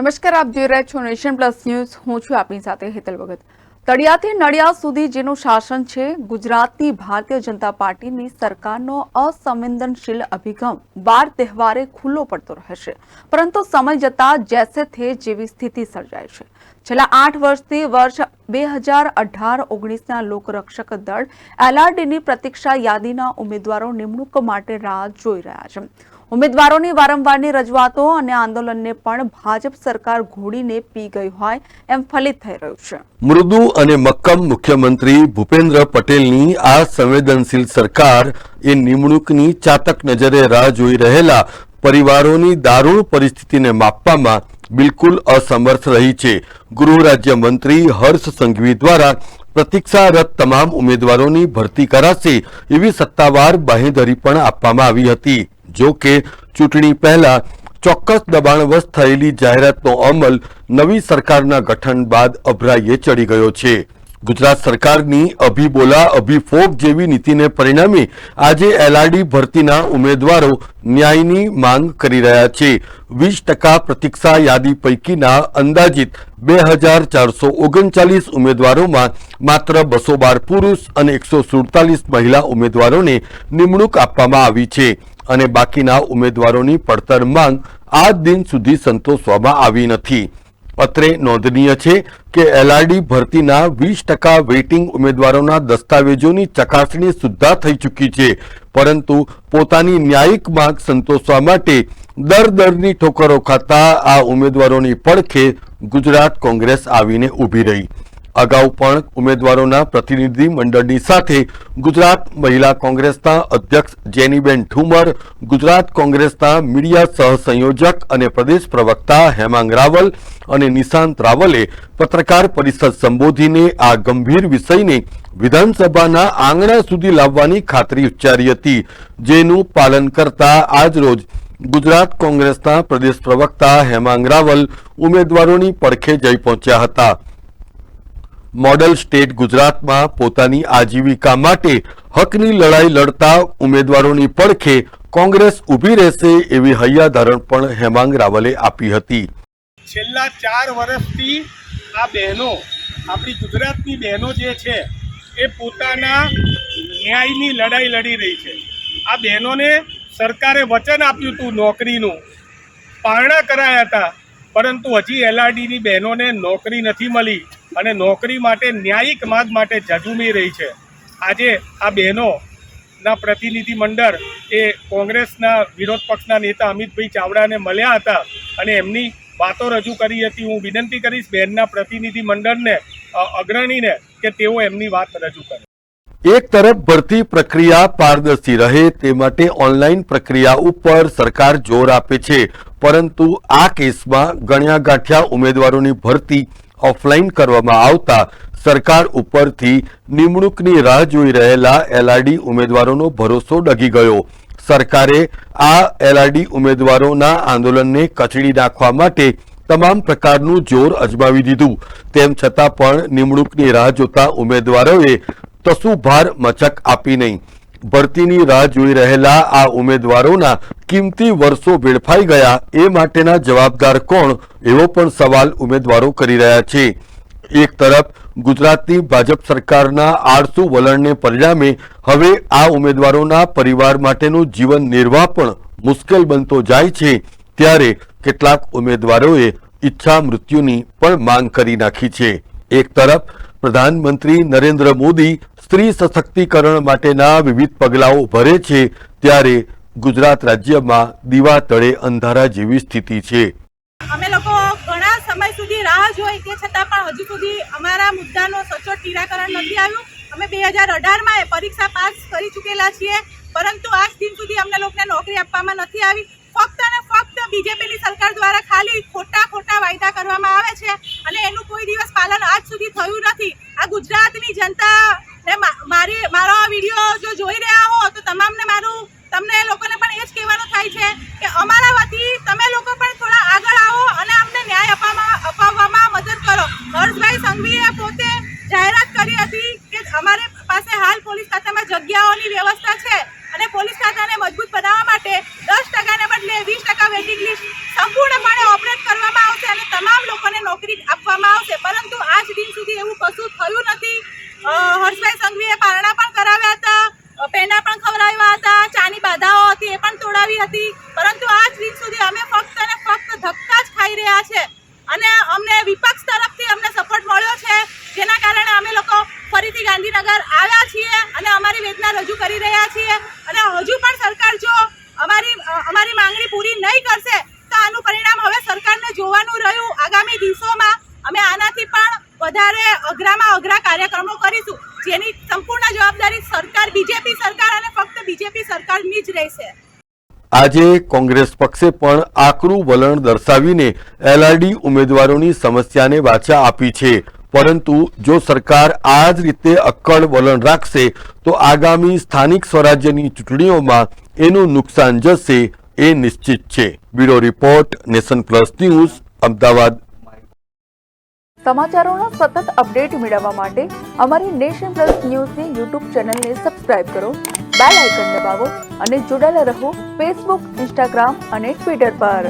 નમસ્કાર, આપ જોઈ રહ્યા છો નેશન પ્લસ ન્યૂઝ. હું છું આપની સાથે હેતલ ભગત. તળિયાથી નડિયાદ સુધી જેનું શાસન છે, ગુજરાતની ભારતીય જનતા પાર્ટીની સરકારનો અસંવેદનશીલ અભિગમ બાર તહેવારે ખુલ્લો પડતો રહેશે. પરંતુ સમય જતા જેસે થે જેવી સ્થિતિ સર્જાય છે. છેલ્લા આઠ વર્ષથી વર્ષ બે હજાર અઢાર ઓગણીસના લોકરક્ષક દળ એલઆરડીની પ્રતીક્ષા યાદીના ઉમેદવારો નિમણૂક માટે રાહ જોઈ રહ્યા છે. ઉમેદવારોની વારંવારની રજૂઆતો અને આંદોલનને પણ ભાજપ સરકાર ઘોડીને પી ગઈ હોય એમ ફલિત થઈ રહ્યું છે. મૃદુ અને મક્કમ મુખ્યમંત્રી ભૂપેન્દ્ર પટેલની આ સંવેદનશીલ સરકાર એ નિમણૂકની ચાતક નજરે રાહ જોઈ રહેલા પરિવારોની દારૂણ પરિસ્થિતિને માપવામાં બિલકુલ અસમર્થ રહી છે. ગૃહ રાજ્યમંત્રી હર્ષ સંઘવી દ્વારા પ્રતિક્ષારત તમામ ઉમેદવારોની ભરતી કરાશે એવી સત્તાવાર બાંહેધરી પણ આપવામાં આવી હતી. જો કે ચૂંટણી પહેલા ચોક્કસ દબાણવશ થયેલી જાહેરાતનો અમલ નવી સરકારના ગઠન બાદ અભરાઈએ ચડી ગયો છે. ગુજરાત સરકારની અભિબોલા અભિફોક જેવી નીતિને પરિણામે આજે એલઆરડી ભરતીના ઉમેદવારો ન્યાયની માંગ કરી રહ્યા છે. વીસ ટકા પ્રતીક્ષા યાદી પૈકીના અંદાજિત બે હજાર ચારસો ઓગણચાલીસ ઉમેદવારોમાં માત્ર બસો બાર પુરુષ અને એકસો સુડતાલીસ મહિલા ઉમેદવારોને નિમણૂક આપવામાં આવી છે. અને બાકીના ઉમેદવારોની પડતર માંગ આજ દિન સુધી સંતોષવામાં આવી નથી. અત્રે નોંધનીય છે કે એલઆરડી ભરતીના વીસ ટકા વેઇટિંગ ઉમેદવારોના દસ્તાવેજોની ચકાસણી સુદ્ધા થઈ ચૂકી છે. પરંતુ પોતાની ન્યાયિક માંગ સંતોષવા માટે દર દરની ઠોકરો ખાતા આ ઉમેદવારોની પડખે ગુજરાત કોંગ્રેસ આવીને ઊભી રહી. અગાઉ પણ ઉમેદવારોના પ્રતિનિધિ મંડળની સાથે ગુજરાત મહિલા કોંગ્રેસના અધ્યક્ષ જેનીબેન ઠુમર, ગુજરાત કોંગ્રેસના મીડિયા સહસંયોજક અને પ્રદેશ પ્રવક્તા હેમાંગ રાવલ અને નિશાંત રાવલે પત્રકાર પરિષદ સંબોધીને આ ગંભીર વિષયને વિધાનસભાના આંગણા સુધી લાવવાની ખાતરી ઉચ્ચારી હતી, જેનું પાલન કરતા આજરોજ ગુજરાત કોંગ્રેસના પ્રદેશ પ્રવક્તા હેમાંગ રાવલ ઉમેદવારોની પડખે જઈ પહોંચ્યા હતા. મોડલ સ્ટેટ ગુજરાતમાં પોતાની આજીવિકા માટે હકની લડાઈ લડતા ઉમેદવારોની પડખે કોંગ્રેસ ઊભી રહેશે એવી હૈયાધારણ પણ હેમાંગ રાવલે આપી હતી. છેલ્લા ચાર વર્ષથી આ બહેનો, આપણી ગુજરાતની બહેનો જે છે, એ પોતાના ન્યાયની લડાઈ લડી રહી છે. આ બહેનોને સરકારે વચન આપ્યું હતું નોકરીનું. પારણા કરાયા હતા, પરંતુ હજી એલઆરડીની બહેનોને નોકરી નથી મળી. અને નોકરી માટે ન્યાયિક માગ માટે ઝઝુમી રહી છે. આજે આ બહેનોના પ્રતિનિધિ મંડળ એ કોંગ્રેસના વિરોધ પક્ષના નેતા અમિતભાઈ ચાવડાને મળ્યા હતા અને એમની વાતો રજૂ કરી હતી. હું વિનંતી કરીશ બહેનના પ્રતિનિધિ મંડળને અગ્રણીને કે તેઓ એમની વાત રજૂ કરે. એક તરફ ભરતી પ્રક્રિયા પારદર્શી રહે તે માટે ઓનલાઈન પ્રક્રિયા ઉપર સરકાર જોર આપે છે. પરંતુ આ કેસમાં ગણ્યા ગાંઠ્યા ઉમેદવારોની ભરતી ઓફલાઈન કરવામાં આવતા સરકાર ઉપરથી નિમણૂકની રાહ જોઈ રહેલા એલઆરડી ઉમેદવારોનો ભરોસો ડગી ગયો. સરકારે આ એલઆરડી ઉમેદવારોના આંદોલનને કચડી નાખવા માટે તમામ પ્રકારનું જોર અજમાવી દીધું. તેમ છતાં પણ નિમણૂકની રાહ જોતા ઉમેદવારોએ તસુભાર ભાર મચક આપી નહીં. ભરતીની રાહ જોઈ રહેલા આ ઉમેદવારોના કિંમતી વર્ષો વેડફાઈ ગયા એ માટેના જવાબદાર કોણ એવો પણ સવાલ ઉમેદવારો કરી રહ્યા છે. એક તરફ, ગુજરાતની ભાજપ સરકારના આળસુ વલણને પરિણામે હવે આ ઉમેદવારોના પરિવાર માટેનું જીવન નિર્વાહ પણ મુશ્કેલ બનતો જાય છે. ત્યારે કેટલાક ઉમેદવારોએ ઈચ્છા મૃત્યુની પણ માંગ કરી નાખી છે. એક તરફ, પ્રધાનમંત્રી નરેન્દ્ર મોદી સ્ત્રી સશક્તિકરણ માટેના વિવિધ પગલાઓ ભરે છે ત્યારે ગુજરાત રાજ્યમાં દીવા તળે અંધારા જેવી સ્થિતિ છે. અમે લોકો ઘણા સમય સુધી રાહ જોઈ તે છતાં પણ હજુ સુધી અમારા મુદ્દાનો સચોટ નિરાકરણ નથી આવ્યું. અમે બે હજાર અઢારમાં પરીક્ષા પાસ કરી ચૂકેલા છીએ, પરંતુ આજ દિન સુધી અમને લોકોને નોકરી આપવામાં નથી આવી. ફક્ત અને ફક્ત બીજેપીની સરકાર દ્વારા ખાલી ખોટા ખોટા વાયદા કરવામાં આવે છે અને એનું કોઈ દિવસ પાલન આજ સુધી થયું નથી આ ગુજરાતની જનતા ને મા- મારી મારો આ વીડિયો જો જોઈ રહ્યા હો તો તમામને મારું તમને લોકોને પણ એ જ કહેવાનું થાય છે કે અમારા વતી તમે લોકો પણ થોડા આગળ આવો અને અમને ન્યાય અપાવવામાં અપાવવામાં મદદ કરો હર્ષભાઈ સંઘવીએ પોતે જાહેરાત કરી હતી કે અમારે પાસે હાલ પોલીસ ખાતામાં જગ્યાઓની વ્યવસ્થા છે અને પોલીસ ખાતાને મજબૂત બનાવવા માટે દસ ટકાને બદલે વીસ ટકા વેઇટિંગ લિસ્ટ સંપૂર્ણપણે ઓપરેટ કરવામાં આવશે અને યોજના રજૂ કરી રહ્યા છીએ. અને હજુ પણ સરકાર જો અમારી અમારી માંગણી પૂરી નહીં કરશે, તો આનું પરિણામ હવે સરકારને જોવાનું રહ્યું આગામી દિવસોમાં. અમે આનાથી પણ વધારે અઘરામાં અઘરા કાર્યક્રમો કરીશું, જેની સંપૂર્ણ જવાબદારી સરકાર, બીજેપી સરકાર અને ફક્ત બીજેપી સરકારની જ રહેશે. આજે કોંગ્રેસ પક્ષે પણ આકરું વલણ દર્શાવીને એલઆરડી ઉમેદવારોની સમસ્યાને વાચા આપી છે. પરંતુ જો સરકાર આ જ રીતે અક્કડ વલણ રાખશે, તો આગામી સ્થાનિક સ્વરાજ્યની ચૂંટણીઓમાં એનું નુકસાન જશે એ નિશ્ચિત છે. Bureau report, nation plus news, Ahmedabad. સમાચારોના સતત અપડેટ મેળવવા માટે અમારી નેશન પ્લસ ન્યૂઝની યુટ્યુબ ચેનલને સબસ્ક્રાઇબ કરો, બેલ આઇકન દબાવો અને જોડાયેલા રહો ફેસબુક, ઇન્સ્ટાગ્રામ અને ટ્વિટર પર.